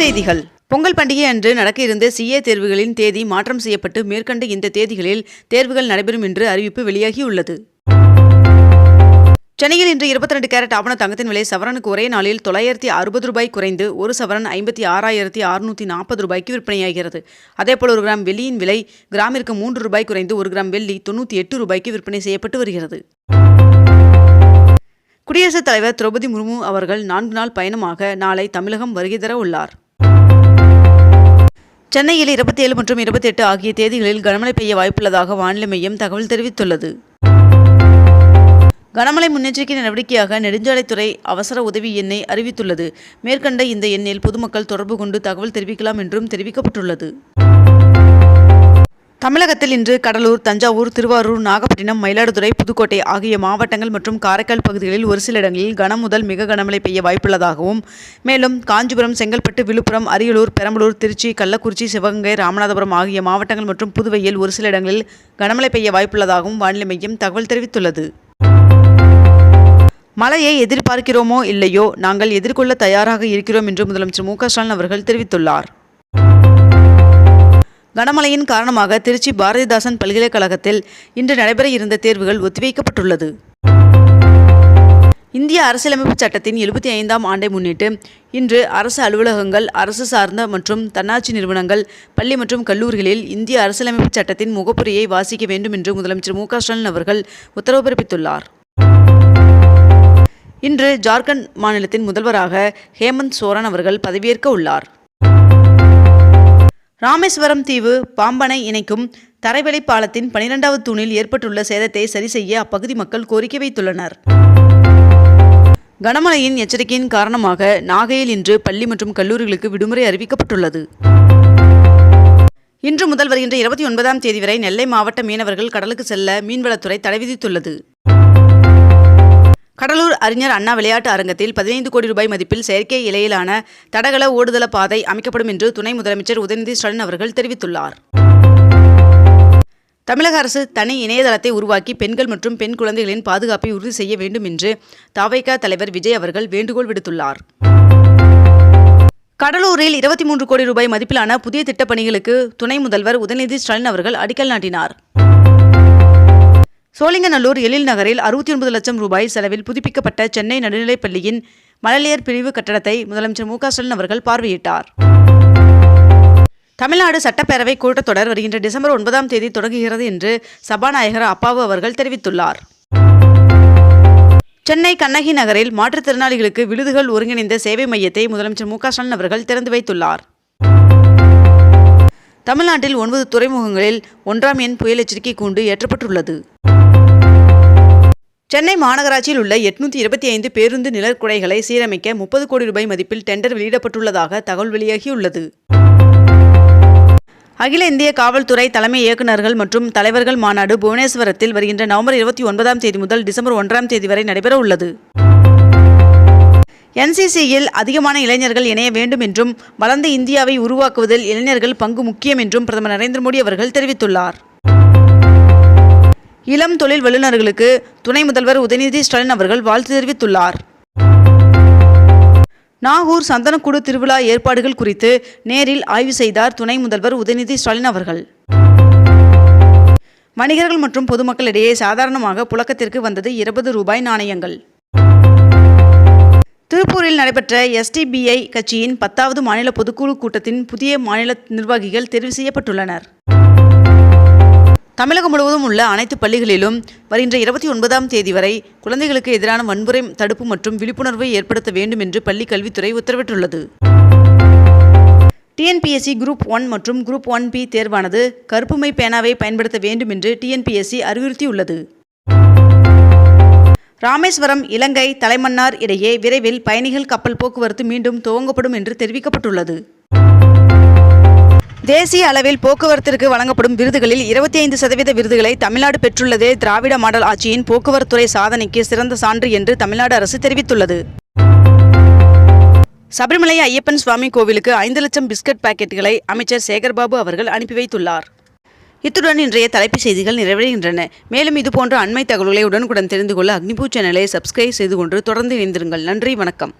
செய்திகள். பொங்கல் பண்டிகை அன்று நடக்க இருந்த சிஏ தேர்வுகளின் தேதி மாற்றம் செய்யப்பட்டு மேற்கண்ட இந்த தேதிகளில் தேர்வுகள் நடைபெறும் என்று அறிவிப்பு வெளியாகியுள்ளது. சென்னையில் இன்று இருபத்தி ரெண்டு கேரட் ஆவண தங்கத்தின் விலை சவரனுக்கு ஒரே நாளில் தொள்ளாயிரத்தி அறுபது ரூபாய் குறைந்து ஒரு சவரன் ஐம்பத்தி ஆறாயிரத்தி அறுநூற்றி நாற்பது ரூபாய்க்கு விற்பனையாகிறது. அதேபோல் ஒரு கிராம் வெள்ளியின் விலை கிராமிற்கு மூன்று ரூபாய் குறைந்து ஒரு கிராம் வெள்ளி தொண்ணூற்றி எட்டு ரூபாய்க்கு விற்பனை செய்யப்பட்டு வருகிறது. குடியரசுத் தலைவர் திரௌபதி முர்மு அவர்கள் நான்கு நாள் பயணமாக நாளை தமிழகம் வருகை தர உள்ளார். சென்னையில் இருபத்தி ஏழு மற்றும் இருபத்தி எட்டு ஆகிய தேதிகளில் கனமழை பெய்ய வாய்ப்புள்ளதாக வானிலை மையம் தகவல் தெரிவித்துள்ளது. கனமழை முன்னெச்சரிக்கை நடவடிக்கையாக நெடுஞ்சாலைத்துறை அவசர உதவி எண்ணை அறிவித்துள்ளது. மேற்கண்ட இந்த எண்ணில் பொதுமக்கள் தொடர்பு கொண்டு தகவல் தெரிவிக்கலாம் என்றும் தெரிவிக்கப்பட்டுள்ளது. தமிழகத்தில் இன்று கடலூர் தஞ்சாவூர் திருவாரூர் நாகப்பட்டினம் மயிலாடுதுறை புதுக்கோட்டை ஆகிய மாவட்டங்கள் மற்றும் காரைக்கால் பகுதிகளில் ஒரு சில இடங்களில் கனம் முதல் மிக கனமழை பெய்ய வாய்ப்புள்ளதாகவும் மேலும் காஞ்சிபுரம் செங்கல்பட்டு விழுப்புரம் அரியலூர் பெரம்பலூர் திருச்சி கள்ளக்குறிச்சி சிவகங்கை ராமநாதபுரம் ஆகிய மாவட்டங்கள் மற்றும் புதுவையில் ஒரு சில இடங்களில் கனமழை பெய்ய வாய்ப்புள்ளதாகவும் வானிலை மையம் தகவல் தெரிவித்துள்ளது. மழையை எதிர்பார்க்கிறோமோ இல்லையோ நாங்கள் எதிர்கொள்ள தயாராக இருக்கிறோம் என்று முதலமைச்சர் மு க ஸ்டாலின் அவர்கள் தெரிவித்துள்ளார். கனமழையின் காரணமாக திருச்சி பாரதிதாசன் பல்கலைக்கழகத்தில் இன்று நடைபெற இருந்த தேர்வுகள் ஒத்திவைக்கப்பட்டுள்ளது. இந்திய அரசியலமைப்பு சட்டத்தின் எழுபத்தி ஐந்தாம் ஆண்டை முன்னிட்டு இன்று அரசு அலுவலகங்கள் அரசு சார்ந்த மற்றும் தன்னாட்சி நிறுவனங்கள் பள்ளி மற்றும் கல்லூரிகளில் இந்திய அரசியலமைப்பு சட்டத்தின் முகப்புரையை வாசிக்க வேண்டும் என்று முதலமைச்சர் மு ஸ்டாலின் அவர்கள் உத்தரவு பிறப்பித்துள்ளார். இன்று ஜார்க்கண்ட் மாநிலத்தின் முதல்வராக ஹேமந்த் சோரன் அவர்கள் பதவியேற்க உள்ளார். ராமேஸ்வரம் தீவு பாம்பனை இணைக்கும் தரைவழி பாலத்தின் பனிரெண்டாவது தூணில் ஏற்பட்டுள்ள சேதத்தை சரி செய்ய அப்பகுதி மக்கள் கோரிக்கை வைத்துள்ளனர். கனமழையின் எச்சரிக்கையின் காரணமாக நாகையில் இன்று பள்ளி மற்றும் கல்லூரிகளுக்கு விடுமுறை அறிவிக்கப்பட்டுள்ளது. இன்று முதல் வருகின்ற இருபத்தி ஒன்பதாம் தேதி வரை நெல்லை மாவட்ட மீனவர்கள் கடலுக்கு செல்ல மீன்வளத்துறை தடை விதித்துள்ளது. கடலூர் அறிஞர் அண்ணா விளையாட்டு அரங்கத்தில் பதினைந்து கோடி ரூபாய் மதிப்பில் செயற்கை இலையிலான தடகள ஓடுதள பாதை அமைக்கப்படும் என்று துணை முதலமைச்சர் உதயநிதி ஸ்டாலின் அவர்கள் தெரிவித்துள்ளார். தமிழக அரசு தனி இணையதளத்தை உருவாக்கி பெண்கள் மற்றும் பெண் குழந்தைகளின் பாதுகாப்பை உறுதி செய்ய வேண்டும் என்று தாவைக்கா தலைவர் விஜய் அவர்கள் வேண்டுகோள் விடுத்துள்ளார். கடலூரில் இருபத்தி மூன்று கோடி ரூபாய் மதிப்பிலான புதிய திட்டப்பணிகளுக்கு துணை முதல்வர் உதயநிதி ஸ்டாலின் அவர்கள் அடிக்கல் நாட்டினார். சோழிங்கநல்லூர் எழில் நகரில் அறுபத்தி ஒன்பது லட்சம் ரூபாய் செலவில் புதுப்பிக்கப்பட்ட சென்னை நடுநிலைப் பள்ளியின் மழலையர் பிரிவு கட்டடத்தை முதலமைச்சர் மு ஸ்டாலின் அவர்கள் பார்வையிட்டார். தமிழ்நாடு சட்டப்பேரவை கூட்டத்தொடர் வருகின்ற டிசம்பர் ஒன்பதாம் தேதி தொடங்குகிறது என்று சபாநாயகர் அப்பாவு அவர்கள் தெரிவித்துள்ளார். சென்னை கண்ணகி நகரில் மாற்றுத்திறனாளிகளுக்கு விருதுகள் ஒருங்கிணைந்த சேவை மையத்தை முதலமைச்சர் மு ஸ்டாலின் அவர்கள் திறந்து வைத்துள்ளார். தமிழ்நாட்டில் ஒன்பது துறைமுகங்களில் ஒன்றாம் எண் புயல் எச்சரிக்கை கூண்டு ஏற்றப்பட்டுள்ளது. சென்னை மாநகராட்சியில் உள்ள எட்நூத்தி இருபத்தி ஐந்து பேருந்து நிழற்குடைகளை சீரமைக்க முப்பது கோடி ரூபாய் மதிப்பில் டெண்டர் வெளியிடப்பட்டுள்ளதாக தகவல் வெளியாகியுள்ளது. அகில இந்திய காவல்துறை தலைமை இயக்குநர்கள் மற்றும் தலைவர்கள் மாநாடு புவனேஸ்வரத்தில் வருகின்ற நவம்பர் இருபத்தி ஒன்பதாம் தேதி முதல் டிசம்பர் ஒன்றாம் தேதி வரை நடைபெற உள்ளது. என்சிசியில் அதிகமான இளைஞர்கள் இணைய வேண்டும் என்றும் வளர்ந்த இந்தியாவை உருவாக்குவதில் இளைஞர்கள் பங்கு முக்கியம் என்றும் பிரதமர் நரேந்திர மோடி அவர்கள் தெரிவித்துள்ளார். இளம் தொழில் வல்லுநர்களுக்கு துணை முதல்வர் உதயநிதி ஸ்டாலின் அவர்கள் வாழ்த்து தெரிவித்துள்ளார். நாகூர் சந்தனக்கூடு திருவிழா ஏற்பாடுகள் குறித்து நேரில் ஆய்வு செய்தார் துணை முதல்வர் உதயநிதி ஸ்டாலின் அவர்கள். வணிகர்கள் மற்றும் பொதுமக்களிடையே சாதாரணமாக புழக்கத்திற்கு வந்தது இருபது ரூபாய் நாணயங்கள். திருப்பூரில் நடைபெற்ற எஸ்டிபிஐ கட்சியின் பத்தாவது மாநில பொதுக்குழு கூட்டத்தின் புதிய மாநில நிர்வாகிகள் தெரிவு செய்யப்பட்டுள்ளனர். தமிழகம் முழுவதும் உள்ள அனைத்து பள்ளிகளிலும் வருகின்ற இருபத்தி ஒன்பதாம் தேதி வரை குழந்தைகளுக்கு எதிரான வன்முறை தடுப்பு மற்றும் விழிப்புணர்வை ஏற்படுத்த வேண்டும் என்று பள்ளி கல்வித்துறை உத்தரவிட்டுள்ளது. டிஎன்பிஎஸ்சி குரூப் ஒன் மற்றும் குரூப் ஒன் பி தேர்வானது கருப்புமை பேனாவை பயன்படுத்த வேண்டும் என்று டிஎன்பிஎஸ்சி அறிவுறுத்தியுள்ளது. ராமேஸ்வரம் இலங்கை தலைமன்னார் இடையே விரைவில் பயணிகள் கப்பல் போக்குவரத்து மீண்டும் துவங்கப்படும் என்று தெரிவிக்கப்பட்டுள்ளது. தேசிய அளவில் போக்குவரத்திற்கு வழங்கப்படும் விருதுகளில் இருபத்தி ஐந்து சதவீத விருதுகளை தமிழ்நாடு பெற்றுள்ளதே திராவிட மாடல் ஆட்சியின் போக்குவரத்துறை சாதனைக்கு சிறந்த சான்று என்று தமிழ்நாடு அரசு தெரிவித்துள்ளது. சபரிமலை ஐயப்பன் சுவாமி கோவிலுக்கு ஐந்து லட்சம் பிஸ்கட் பாக்கெட்டுகளை அமைச்சர் சேகர்பாபு அவர்கள் அனுப்பி வைத்துள்ளார். இத்துடன் இன்றைய தலைப்புச் செய்திகள் நிறைவடைகின்றன. மேலும் இதுபோன்ற அண்மை தகவல்களை உடனுக்குடன் தெரிந்து கொள்ள அக்னிபூ சேனலை சப்ஸ்கிரைப் செய்து கொண்டு தொடர்ந்து இணைந்திருங்கள். நன்றி வணக்கம்.